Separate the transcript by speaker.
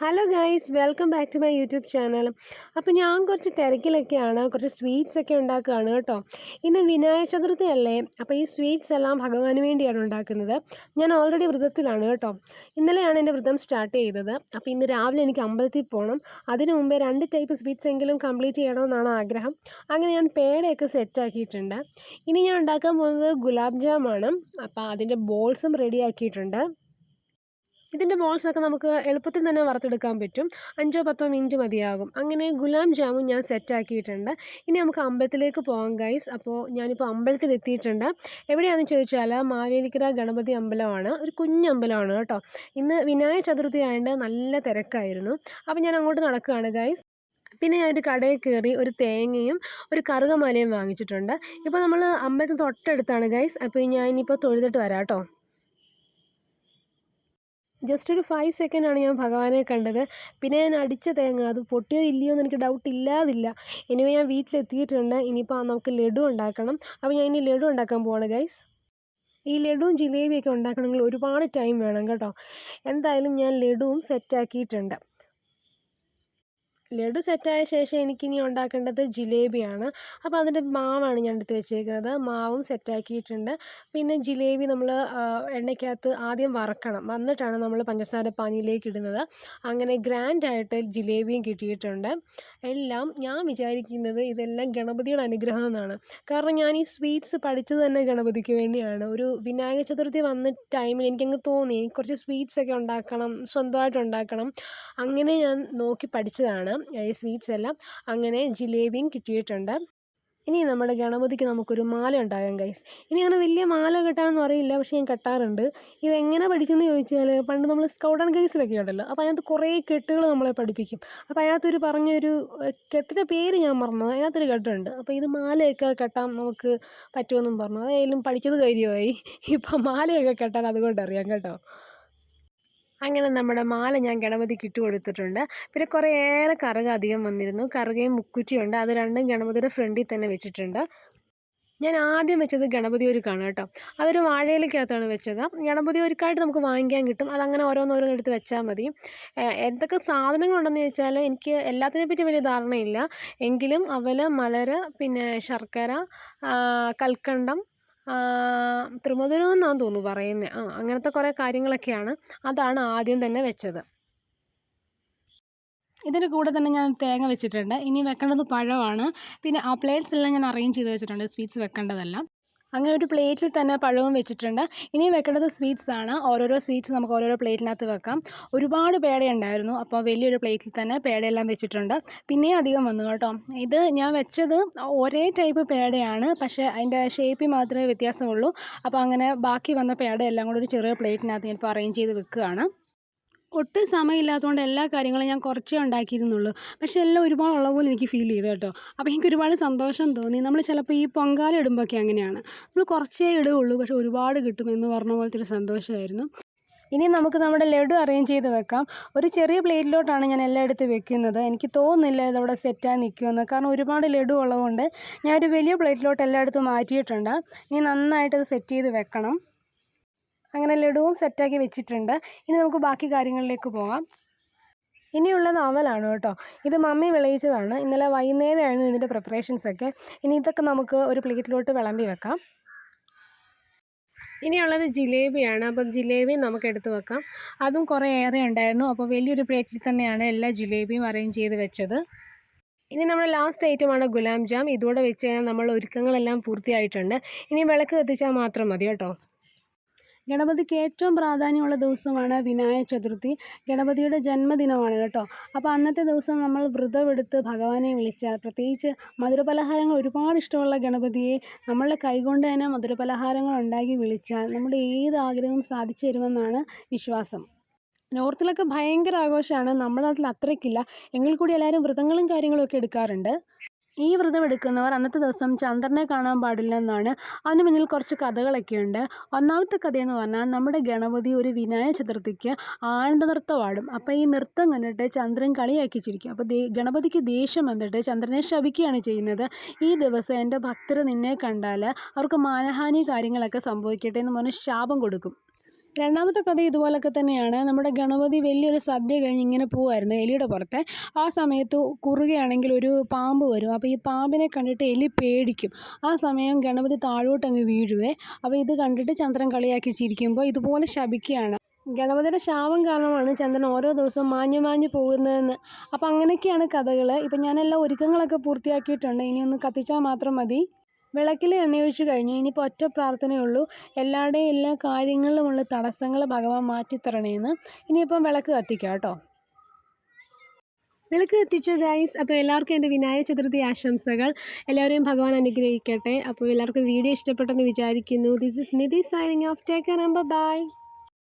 Speaker 1: Hello guys welcome back to my YouTube channel അപ്പോൾ ഞാൻ കുറച്ച് തിരക്കിലൊക്കെയാണ് കുറച്ച് സ്വീറ്റ്സ് ഒക്കെ ഉണ്ടാക്കുകയാണ് കേട്ടോ. ഇന്ന് വിനായക ചതുർത്ഥി അല്ലേ അപ്പോൾ ഈ സ്വീറ്റ്സ് എല്ലാം ഭഗവാന് വേണ്ടിയാണ് ഉണ്ടാക്കുന്നത്. ഞാൻ ഓൾറെഡി വ്രതത്തിലാണ് കേട്ടോ. ഇന്നലെയാണ് എന്റെ വ്രതം സ്റ്റാർട്ട് ചെയ്തത്. അപ്പോൾ ഇന്ന് രാവിലെ എനിക്ക് അമ്പലത്തിൽ പോകണം അതിനു മുമ്പേ രണ്ട് ടൈപ്പ് സ്വീറ്റ്സ് എങ്കിലും കംപ്ലീറ്റ് ചെയ്യണമെന്നാണ് ആഗ്രഹം. അങ്ങനെ ഞാൻ പേടയൊക്കെ സെറ്റാക്കിയിട്ടുണ്ട് ഇനി ഞാൻ ഉണ്ടാക്കാൻ പോകുന്നത് ഗുലാബ് ജാമാണ്. അപ്പോൾ അതിന്റെ ബോൾസും റെഡി ആക്കിയിട്ടുണ്ട്. ഇതിന്റെ ബോൾസൊക്കെ നമുക്ക് എളുപ്പത്തിൽ തന്നെ വറുത്തെടുക്കാൻ പറ്റും. അഞ്ചോ പത്തോ മിനിറ്റ് മതിയാകും. അങ്ങനെ ഗുലാം ജാമു ഞാൻ സെറ്റാക്കിയിട്ടുണ്ട് ഇനി നമുക്ക് അമ്പലത്തിലേക്ക് പോകാം ഗൈസ് അപ്പോൾ ഞാനിപ്പോൾ അമ്പലത്തിൽ എത്തിയിട്ടുണ്ട്. എവിടെയാണെന്ന് ചോദിച്ചാൽ മാവേലിക്കര ഗണപതി അമ്പലമാണ്. ഒരു കുഞ്ഞമ്പലമാണ് കേട്ടോ. ഇന്ന് വിനായക ചതുർത്ഥി ആയതുകൊണ്ട് നല്ല തിരക്കായിരുന്നു. അപ്പോൾ ഞാൻ അങ്ങോട്ട് നടക്കുകയാണ് ഗൈസ് പിന്നെ ഞാൻ ഒരു കടയിൽ കയറി ഒരു തേങ്ങയും ഒരു കറുകമാലയും വാങ്ങിച്ചിട്ടുണ്ട്. ഇപ്പോൾ നമ്മൾ അമ്പലത്തിന് തൊട്ടടുത്താണ് ഗൈസ് അപ്പോൾ ഞാൻ ഇനിയിപ്പോൾ തൊഴുതിട്ട് വരാം കേട്ടോ. ജസ്റ്റ് ഒരു ഫൈവ് സെക്കൻഡാണ് ഞാൻ ഭഗവാനെ കണ്ടത്. പിന്നെ ഞാൻ അടിച്ച തേങ്ങ അത് പൊട്ടിയോ ഇല്ലയോ എന്ന് എനിക്ക് ഡൗട്ട് ഇല്ലാതില്ല. ഇനിവേ ഞാൻ വീട്ടിലെത്തിയിട്ടുണ്ട്. ഇനിയിപ്പോൾ നമുക്ക് ലഡു ഉണ്ടാക്കണം. അപ്പോൾ ഞാൻ ഇനി ലഡു ഉണ്ടാക്കാൻ പോവാണ് ഗൈസ് ഈ ലഡുവും ജിലേബിയൊക്കെ ഉണ്ടാക്കണമെങ്കിൽ ഒരുപാട് ടൈം വേണം കേട്ടോ. എന്തായാലും ഞാൻ ലഡുവും സെറ്റാക്കിയിട്ടുണ്ട് ലഡു സെറ്റായ ശേഷം എനിക്കിനി ഉണ്ടാക്കേണ്ടത് ജിലേബിയാണ്. അപ്പോൾ അതിന്റെ മാവാണ് ഞാൻ എടുത്ത് വെച്ചേക്കുന്നത്. മാവും സെറ്റാക്കിയിട്ടുണ്ട്. പിന്നെ ജിലേബി നമ്മൾ എണ്ണയ്ക്കകത്ത് ആദ്യം വറക്കണം. എന്നിട്ടാണ് നമ്മൾ പഞ്ചസാര പാനിയിലേക്ക് ഇടുന്നത്. അങ്ങനെ ഗ്രാൻഡായിട്ട് ജിലേബിയും കിട്ടിയിട്ടുണ്ട്. എല്ലാം ഞാൻ വിചാരിക്കുന്നത് ഇതെല്ലാം ഗണപതിയുടെ അനുഗ്രഹം എന്നാണ് കാരണം ഞാൻ ഈ സ്വീറ്റ്സ് പഠിച്ചത് തന്നെ ഗണപതിക്ക് വേണ്ടിയാണ്. ഒരു വിനായക ചതുർത്ഥി വന്ന ടൈമിൽ എനിക്കങ്ങ് തോന്നി കുറച്ച് സ്വീറ്റ്സ് ഒക്കെ ഉണ്ടാക്കണം സ്വന്തമായിട്ട് ഉണ്ടാക്കണം. അങ്ങനെ ഞാൻ നോക്കി പഠിച്ചതാണ് ഈ സ്വീറ്റ്സ് എല്ലാം. അങ്ങനെ ജിലേബിയും കിട്ടിയിട്ടുണ്ട്. ഇനി നമ്മുടെ ഗണപതിക്ക് നമുക്കൊരു മാല ഉണ്ടാകാം ഗൈസ് ഇനി അങ്ങനെ വലിയ മാല കെട്ടാനൊന്നും അറിയില്ല പക്ഷേ ഞാൻ കെട്ടാറുണ്ട്. ഇതെങ്ങനെ പഠിച്ചെന്ന് ചോദിച്ചാൽ പണ്ട് നമ്മൾ സ്കൗട്ട് ആൻഡ് ഗൈഡ്സിലൊക്കെ ഉണ്ടല്ലോ. അപ്പോൾ അതിനകത്ത് കുറേ കെട്ടുകൾ നമ്മളെ പഠിപ്പിക്കും. അപ്പോൾ അതിനകത്തൊരു പറഞ്ഞൊരു കെട്ടിന്റെ പേര് ഞാൻ പറഞ്ഞു അതിനകത്തൊരു കെട്ടുണ്ട്. അപ്പോൾ ഇത് മാലയൊക്കെ കെട്ടാൻ നമുക്ക് പറ്റുമെന്നും പറഞ്ഞു. അതായാലും പഠിച്ചത് കാര്യമായി. ഇപ്പം മാലയൊക്കെ കെട്ടാൻ അതുകൊണ്ട് അറിയാം കേട്ടോ. അങ്ങനെ നമ്മുടെ മാല ഞാൻ ഗണപതിക്ക് ഇട്ട് കൊടുത്തിട്ടുണ്ട്. പിന്നെ കുറേയേറെ കറുക അധികം വന്നിരുന്നു. കറുകയും മുക്കുറ്റിയുണ്ട് അത് രണ്ടും ഗണപതിയുടെ ഫ്രണ്ടിൽ തന്നെ വെച്ചിട്ടുണ്ട്. ഞാൻ ആദ്യം വെച്ചത് ഗണപതി ഒരുക്കാണ് കേട്ടോ. അതൊരു വാഴയിലേക്കകത്താണ് വെച്ചത്. ഗണപതി ഒരുക്കായിട്ട് നമുക്ക് വാങ്ങിക്കാൻ കിട്ടും. അതങ്ങനെ ഓരോന്നോരോന്ന് എടുത്ത് വെച്ചാൽ മതി. എന്തൊക്കെ സാധനങ്ങളുണ്ടെന്ന് ചോദിച്ചാൽ എനിക്ക് എല്ലാത്തിനെ പറ്റി വലിയ ധാരണയില്ല. എങ്കിലും അവൽ മലര് പിന്നെ ശർക്കര കൽക്കണ്ടം ത്രിമധുരം എന്നാണ് തോന്നുന്നു പറയുന്നത് ആ അങ്ങനത്തെ കുറേ കാര്യങ്ങളൊക്കെയാണ് അതാണ് ആദ്യം തന്നെ വെച്ചത്. ഇതിന്റെ കൂടെ തന്നെ ഞാൻ തേങ്ങ വെച്ചിട്ടുണ്ട്. ഇനി വെക്കേണ്ടത് പഴമാണ്. പിന്നെ ആ പ്ലേറ്റ്സ് എല്ലാം ഞാൻ അറേഞ്ച് ചെയ്ത് വെച്ചിട്ടുണ്ട്. സ്വീറ്റ്സ് വെക്കേണ്ടതെല്ലാം. അങ്ങനെ ഒരു പ്ലേറ്റിൽ തന്നെ പഴവും വെച്ചിട്ടുണ്ട്. ഇനി വെക്കേണ്ടത് സ്വീറ്റ്സ് ആണ്. ഓരോരോ സ്വീറ്റ്സ് നമുക്ക് ഓരോരോ പ്ലേറ്റിനകത്ത് വെക്കാം. ഒരുപാട് പേട ഉണ്ടായിരുന്നു. അപ്പോൾ വലിയൊരു പ്ലേറ്റിൽ തന്നെ പേടയെല്ലാം വെച്ചിട്ടുണ്ട്. പിന്നെയും അധികം വന്നു കേട്ടോ. ഇത് ഞാൻ വെച്ചത് ഒരേ ടൈപ്പ് പേടയാണ്. പക്ഷേ അതിന്റെ ഷേപ്പിൽ മാത്രമേ വ്യത്യാസമുള്ളൂ. അപ്പോൾ അങ്ങനെ ബാക്കി വന്ന പേടയെല്ലാം കൂടെ ഒരു ചെറിയ പ്ലേറ്റിനകത്ത് ഞാനിപ്പോൾ അറേഞ്ച് ചെയ്ത് വെക്കുകയാണ്. ഒട്ടും സമയമില്ലാത്തതുകൊണ്ട് എല്ലാ കാര്യങ്ങളും ഞാൻ കുറച്ചേ ഉണ്ടാക്കിയിരുന്നുള്ളൂ. പക്ഷേ എല്ലാം ഒരുപാട് ഉള്ള പോലെ എനിക്ക് ഫീൽ ചെയ്തു കേട്ടോ. അപ്പോൾ എനിക്ക് ഒരുപാട് സന്തോഷം തോന്നി. നമ്മൾ ചിലപ്പോൾ ഈ പൊങ്കാല ഇടുമ്പോഴൊക്കെ അങ്ങനെയാണ്. നമ്മൾ കുറച്ചേ ഇടുകയുള്ളൂ പക്ഷെ ഒരുപാട് കിട്ടും എന്ന് പറഞ്ഞ പോലത്തെ ഒരു സന്തോഷമായിരുന്നു. ഇനി നമുക്ക് നമ്മുടെ ലഡു അറേഞ്ച് ചെയ്ത് വെക്കാം. ഒരു ചെറിയ പ്ലേറ്റിലോട്ടാണ് ഞാൻ എല്ലാം എടുത്ത് വെക്കുന്നത്. എനിക്ക് തോന്നുന്നില്ല ഇതവിടെ സെറ്റായി നിൽക്കുമെന്ന്. കാരണം ഒരുപാട് ലഡു ഉള്ളതുകൊണ്ട് ഞാൻ ഒരു വലിയ പ്ലേറ്റിലോട്ട് എല്ലായിടത്തും മാറ്റിയിട്ടുണ്ട്. ഇനി നന്നായിട്ട് സെറ്റ് ചെയ്ത് വെക്കണം. അങ്ങനെ ലഡുവും സെറ്റാക്കി വെച്ചിട്ടുണ്ട്. ഇനി നമുക്ക് ബാക്കി കാര്യങ്ങളിലേക്ക് പോകാം. ഇനിയുള്ള നോവലാണ് കേട്ടോ. ഇത് മമ്മി വിളയിച്ചതാണ്. ഇന്നലെ വൈകുന്നേരമായിരുന്നു ഇതിന്റെ പ്രിപ്പറേഷൻസൊക്കെ ഇനി ഇതൊക്കെ നമുക്ക് ഒരു പ്ലേറ്റിലോട്ട് വിളമ്പി വെക്കാം. ഇനിയുള്ളത് ജിലേബിയാണ്. അപ്പം ജിലേബി നമുക്ക് എടുത്ത് വെക്കാം. അതും കുറേ ഏറെ ഉണ്ടായിരുന്നു. അപ്പോൾ വലിയൊരു പ്ലേറ്റിൽ തന്നെയാണ് എല്ലാ ജിലേബിയും അറേഞ്ച് ചെയ്ത് വെച്ചത്. ഇനി നമ്മുടെ ലാസ്റ്റ് ഐറ്റമാണ് ഗുലാം ജാം. ഇതുകൂടെ വെച്ച് കഴിഞ്ഞാൽ നമ്മൾ ഒരുക്കങ്ങളെല്ലാം പൂർത്തിയായിട്ടുണ്ട്. ഇനി വിളക്ക് കത്തിച്ചാൽ മാത്രം മതി കേട്ടോ. ഗണപതിക്ക് ഏറ്റവും പ്രാധാന്യമുള്ള ദിവസമാണ് വിനായക ചതുർത്ഥി. ഗണപതിയുടെ ജന്മദിനമാണ് കേട്ടോ. അപ്പോൾ അന്നത്തെ ദിവസം നമ്മൾ വ്രതമെടുത്ത് ഭഗവാനെ വിളിച്ചാൽ പ്രത്യേകിച്ച് മധുരപലഹാരങ്ങൾ ഒരുപാട് ഇഷ്ടമുള്ള ഗണപതിയെ നമ്മളുടെ കൈകൊണ്ട് തന്നെ മധുരപലഹാരങ്ങൾ ഉണ്ടാക്കി വിളിച്ചാൽ നമ്മുടെ ഏത് ആഗ്രഹവും സാധിച്ചു തരുമെന്നാണ് വിശ്വാസം. നോർത്തിലൊക്കെ ഭയങ്കര ആഘോഷമാണ്. നമ്മുടെ നാട്ടിൽ അത്രയ്ക്കില്ല. എങ്കിൽ കൂടി എല്ലാവരും വ്രതങ്ങളും കാര്യങ്ങളും ഒക്കെ എടുക്കാറുണ്ട്. ഈ വ്രതം എടുക്കുന്നവർ അന്നത്തെ ദിവസം ചന്ദ്രനെ കാണാൻ പാടില്ല എന്നാണ്. അതിന് പിന്നിൽ കുറച്ച് കഥകളൊക്കെയുണ്ട്. ഒന്നാമത്തെ കഥയെന്ന് പറഞ്ഞാൽ നമ്മുടെ ഗണപതി ഒരു വിനായക ചതുർത്ഥിക്ക് ആനന്ദ നൃത്തമാടും അപ്പോൾ ഈ നൃത്തം കണ്ടിട്ട് ചന്ദ്രൻ കളിയാക്കി ചിരിക്കും. അപ്പോൾ ഗണപതിക്ക് ദേഷ്യം വന്നിട്ട് ചന്ദ്രനെ ശപിക്കുകയാണ് ചെയ്യുന്നത്. ഈ ദിവസം എന്റെ ഭക്തർ നിന്നെ കണ്ടാൽ അവർക്ക് മാനഹാനി കാര്യങ്ങളൊക്കെ സംഭവിക്കട്ടെ എന്ന് പറഞ്ഞ് ശാപം കൊടുക്കും.
Speaker 2: രണ്ടാമത്തെ കഥ ഇതുപോലൊക്കെ തന്നെയാണ്. നമ്മുടെ ഗണപതി വലിയൊരു സദ്യ കഴിഞ്ഞ് ഇങ്ങനെ പോവായിരുന്നു എലിയുടെ പുറത്തെ. ആ സമയത്ത് കുറുകയാണെങ്കിൽ ഒരു പാമ്പ് വരും. അപ്പോൾ ഈ പാമ്പിനെ കണ്ടിട്ട് എലി പേടിക്കും. ആ സമയം ഗണപതി താഴോട്ട് അങ്ങ് വീഴുവേ. അപ്പോൾ ഇത് കണ്ടിട്ട് ചന്ദ്രൻ കളിയാക്കി ചിരിക്കുമ്പോൾ ഇതുപോലെ ശപിക്കുകയാണ്. ഗണപതിയുടെ ശാപം കാരണമാണ് ചന്ദ്രൻ ഓരോ ദിവസവും മാഞ്ഞു മാഞ്ഞു പോകുന്നതെന്ന്. അപ്പോൾ അങ്ങനെയൊക്കെയാണ് കഥകൾ ഇപ്പം ഞാനെല്ലാം ഒരുക്കങ്ങളൊക്കെ പൂർത്തിയാക്കിയിട്ടുണ്ട്. ഇനി ഒന്ന് കത്തിച്ചാൽ മാത്രം മതി. വിളക്കിൽ എണ്ണയൊഴിച്ച് കഴിഞ്ഞു ഇനിയിപ്പോൾ ഒറ്റ പ്രാർത്ഥനയേ ഉള്ളൂ എല്ലാവരുടെയും എല്ലാ കാര്യങ്ങളിലുമുള്ള തടസ്സങ്ങൾ ഭഗവാൻ മാറ്റിത്തരണേന്ന്. ഇനിയിപ്പം വിളക്ക് കത്തിക്കാം കേട്ടോ.
Speaker 1: വിളക്ക് കത്തിച്ചു ഗൈസ് അപ്പോൾ എല്ലാവർക്കും എന്റെ വിനായക ചതുർത്ഥി ആശംസകൾ. എല്ലാവരെയും ഭഗവാൻ അനുഗ്രഹിക്കട്ടെ. അപ്പോൾ എല്ലാവർക്കും വീഡിയോ ഇഷ്ടപ്പെട്ടെന്ന് വിചാരിക്കുന്നു. This is Nidhi signing off take number bye